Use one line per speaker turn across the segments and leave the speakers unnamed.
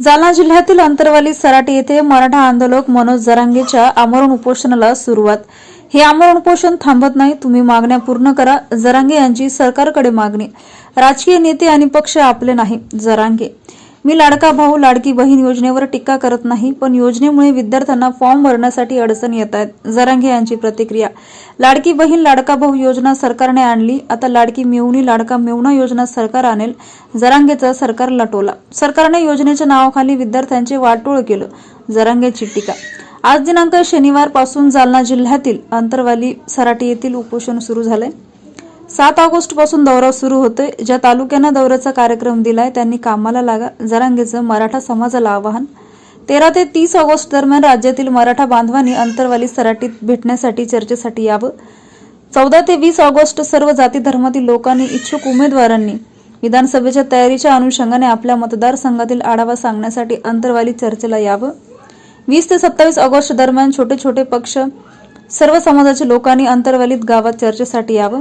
जालना जिल्ह्यातील अंतरवाली सराटी येथे मराठा आंदोलक मनोज जरांगेच्या आमरण उपोषणाला सुरुवात. हे आमरण उपोषण थांबत नाही तुम्ही मागण्या पूर्ण करा जरांगे यांची सरकारकडे मागणी. राजकीय नेते आणि पक्ष आपले नाही जरांगे. मी लाडका भाऊ लाडकी बहीण योजनेवर टीका करत नाही पण योजनेमुळे विद्यार्थ्यांना फॉर्म भरण्यासाठी अडचण येत आहेत. जरांगे यांची प्रतिक्रिया. लाडकी बहीण लाडका भाऊ योजना सरकारने आणली. आता लाडकी मिळवणी लाडका मिळवणा योजना सरकार आणेल. जरांगेचा सरकार टोला सरकारने योजनेच्या नावाखाली विद्यार्थ्यांचे वाटोळ केलं. जरांगेची टीका. आज दिनांक शनिवारपासून जालना जिल्ह्यातील अंतरवाली सराटी येथील उपोषण सुरू झालंय. सात ऑगस्टपासून दौरा सुरू होतोय. ज्या तालुक्यांना दौऱ्याचा कार्यक्रम दिलाय त्यांनी कामाला लागा जरांगेचं मराठा समाजाला आवाहन. तेरा ते तीस ऑगस्ट दरम्यान राज्यातील मराठा बांधवांनी अंतरवाली सराटीत भेटण्यासाठी चर्चेसाठी यावं. चौदा ते वीस ऑगस्ट सर्व जाती धर्मातील लोकांनी इच्छुक उमेदवारांनी विधानसभेच्या तयारीच्या अनुषंगाने आपल्या मतदारसंघातील आढावा सांगण्यासाठी अंतरवाली चर्चेला यावं. वीस ते सत्तावीस ऑगस्ट दरम्यान छोटे छोटे पक्ष सर्व समाजाच्या लोकांनी अंतरवालीत गावात चर्चेसाठी यावं.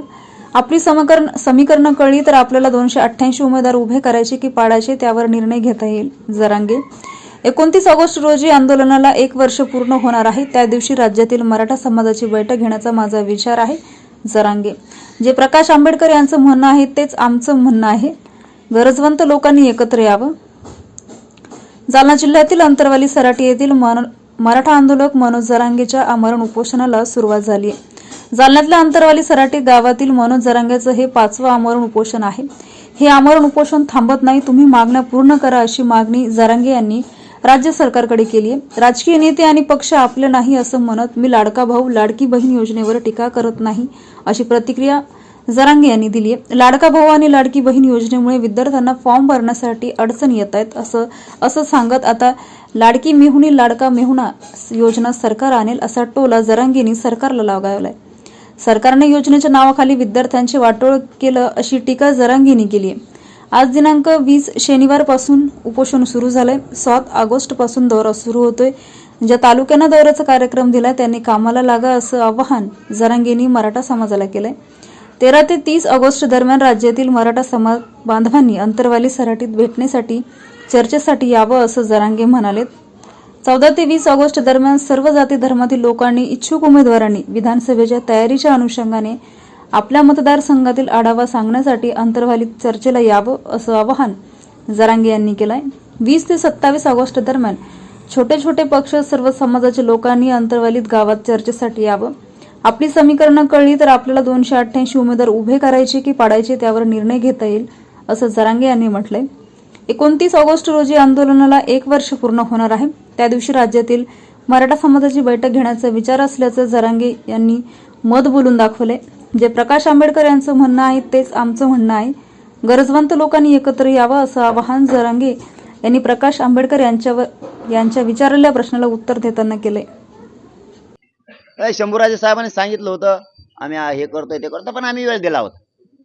आपली समकरण समीकरणं कळली तर आपल्याला दोनशे अठ्ठ्याऐंशी उमेदवार उभे करायचे की पाडायचे त्यावर निर्णय घेता येईल. जरांगे. एकोणतीस ऑगस्ट रोजी आंदोलनाला एक वर्ष पूर्ण होणार आहे. त्या दिवशी राज्यातील मराठा समाजाची बैठक घेण्याचा माझा विचार आहे. जरांगे. जे प्रकाश आंबेडकर यांचं म्हणणं आहे तेच आमचं म्हणणं आहे. गरजवंत लोकांनी एकत्र यावं. जालना जिल्ह्यातील अंतरवाली सराटी येथील मन- मराठा आंदोलक मनोज जरांगेच्या आमरण उपोषणाला सुरुवात झाली आहे. जालन्यातल्या अंतरवाली सराटी गावातील मनोज जरांगेचं हे पाचवं आमरण उपोषण आहे. हे आमरण उपोषण थांबत नाही तुम्ही मागण्या पूर्ण करा अशी मागणी जरांगे यांनी राज्य सरकारकडे केली आहे. राजकीय नेते आणि पक्ष आपले नाही असं म्हणत मी लाडका भाऊ लाडकी बहीण योजनेवर टीका करत नाही अशी प्रतिक्रिया जरांगे यांनी दिली आहे. लाडका भाऊ आणि लाडकी बहीण योजनेमुळे विद्यार्थ्यांना फॉर्म भरण्यासाठी अडचण येत आहेत असं असं सांगत आता लाडकी मेहुणी लाडका मेहुणा योजना सरकार आणेल असा टोला जरांगेंनी सरकारला लागावलाय. सरकारने योजनेच्या नावाखाली विद्यार्थ्यांचे वाटोळ केलं अशी टीका जरांगेंनी केली आहे. आज दिनांक वीस शनिवारपासून उपोषण सुरू झालंय. सात ऑगस्टपासून दौरा सुरू होतोय. ज्या तालुक्यांना दौऱ्याचा कार्यक्रम दिला त्यांनी कामाला लागा असं आवाहन जरांगेंनी मराठा समाजाला केलंय. तेरा ते तीस ऑगस्ट दरम्यान राज्यातील मराठा समाज बांधवांनी अंतरवाली सराटीत भेटण्यासाठी चर्चेसाठी यावं असं जरांगे म्हणालेत. चौदा ते वीस ऑगस्ट दरम्यान सर्व जाती धर्मातील लोकांनी इच्छुक उमेदवारांनी विधानसभेच्या तयारीच्या अनुषंगाने आपल्या मतदारसंघातील आढावा सांगण्यासाठी अंतर्वालीत चर्चेला यावं असं आवाहन जरांगे यांनी केलंय. वीस ते सत्तावीस ऑगस्ट दरम्यान छोटे छोटे पक्ष सर्व समाजाच्या लोकांनी अंतर्वालीत गावात चर्चेसाठी यावं. आपली समीकरणं कळली तर आपल्याला दोनशे अठ्ठ्याऐंशी उमेदवार उभे करायचे की पाडायचे त्यावर निर्णय घेता येईल असं जरांगे यांनी म्हटलंय. एकोणतीस ऑगस्ट रोजी आंदोलनाला एक वर्ष पूर्ण होणार आहे. त्या दिवशी राज्यातील मराठा समाजाची बैठक घेण्याचा विचार असल्याचं जरांगे यांनी मत बोलून दाखवले. जे प्रकाश आंबेडकर यांचं म्हणणं आहे तेच आमचं म्हणणं आहे. गरजवंत लोकांनी एकत्र यावं असं आवाहन जरांगे यांनी प्रकाश आंबेडकर यांच्यावर यांच्या विचारलेल्या प्रश्नाला उत्तर देताना
केले. शंभूराजे साहेबांनी सांगितलं होतं आम्ही हे करतोय ते करतो पण आम्ही वेळ दिला होता.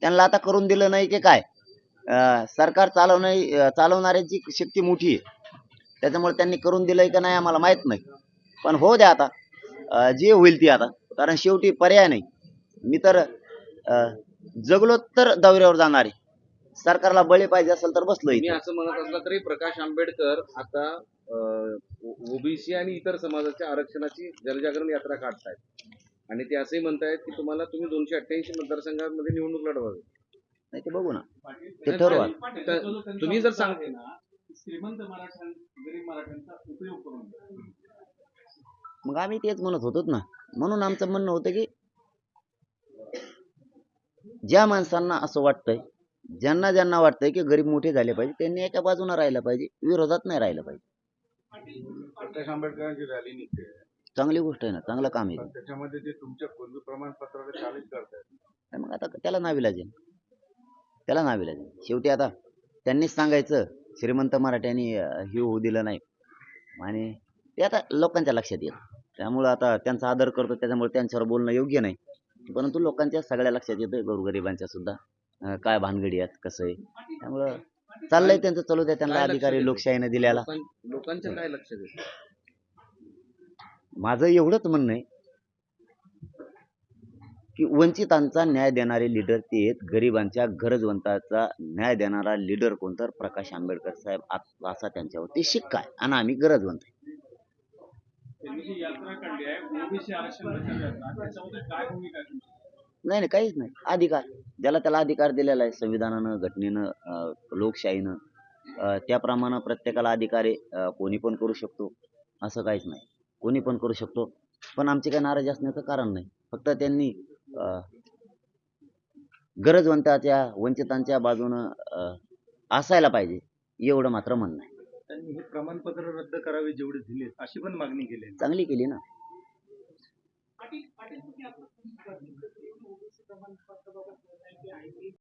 त्यांना आता करून दिलं नाही की काय? अं, सरकार चालवणे चालवणाऱ्यांची शक्ती मोठी आहे. त्याच्यामुळे त्यांनी करून दिलंय का नाही आम्हाला माहीत नाही. पण हो द्या आता. अं, जे होईल ती आता. कारण शेवटी पर्याय नाही. मी तर अं, जगलो तर दौऱ्यावर जाणार आहे. सरकारला बळी पाहिजे असेल तर बसलो
मी
इथे.
असं म्हणत असला तरी प्रकाश आंबेडकर आता ओबीसी आणि इतर समाजाच्या आरक्षणाची जनजागरण यात्रा काढतायत. आणि ते असंही म्हणतायत की तुम्हाला तुम्ही दोनशे अठ्ठ्याऐंशी मतदारसंघामध्ये निवडणूक लढवावी.
नाही ते बघू ना. ते ठरवा.
तर तुम्ही जर सांग
श्रीमंत मराठा गरीब मराठ्यांचा उपयोग करून घ्या.
मग आम्ही तेच म्हणत होतो ना. म्हणून आमचं म्हणणं होतं की ज्या माणसांना असं वाटतंय ज्यांना ज्यांना वाटतंय की गरीब मोठे झाले पाहिजे त्यांनी एका बाजूने राहिलं पाहिजे विरोधात नाही राहिलं पाहिजे.
प्रकाश आंबेडकरांची रॅली निघते.
चांगली गोष्ट आहे ना चांगलं काम आहे.
पण त्याच्यामध्ये ते तुमच्या पूर्वी प्रमाणपत्राला चॅलेंज करतायत.
आणि मग आता त्याला नाविलाज आहे त्याला नाविलाज शेवटी आता त्यांनीच सांगायचं श्रीमंत मराठ्यांनी अं, हे होऊ दिलं नाही. आणि ते आता लोकांच्या लक्षात येतं. त्यामुळं आता त्यांचा आदर करतो त्याच्यामुळे त्यांच्यावर बोलणं योग्य नाही. परंतु लोकांच्या सगळ्या लक्षात येतं गोरगरिबांच्या सुद्धा काय भानगडी आहेत कसं आहे. त्यामुळं चाललंय त्यांचं चालू द्या त्यांना अधिकारी? लोकशाहीने दिल्याला
लोकां- लोकांच्या काय लक्षात येतं?
माझं एवढंच म्हणणं आहे की वंचितांचा न्याय देणारे लीडर ते आहेत. गरिबांच्या गरजवंताचा न्याय देणारा लीडर कोणता तर प्रकाश आंबेडकर साहेब असा त्यांच्यावरती शिक्का आहे आणि आम्ही गरजवंत आहे. नाही नाही काहीच नाही. अधिकार. ज्याला त्याला अधिकार दिलेला आहे संविधानानं घटनेनं लोकशाहीनं त्याप्रमाणे प्रत्येकाला अधिकार आहे. कोणी पण करू शकतो. असं काहीच नाही. कोणी पण करू शकतो. पण आमची काही नाराजी असण्याचं कारण नाही. फक्त त्यांनी गरजवंताच्या वंचितांच्या बाजूनं अं, असायला पाहिजे एवढं मात्र म्हणणं आहे
त्यांनी हे प्रमाणपत्र रद्द करावे जेवढे दिले अशी पण मागणी केली.
चांगली केली ना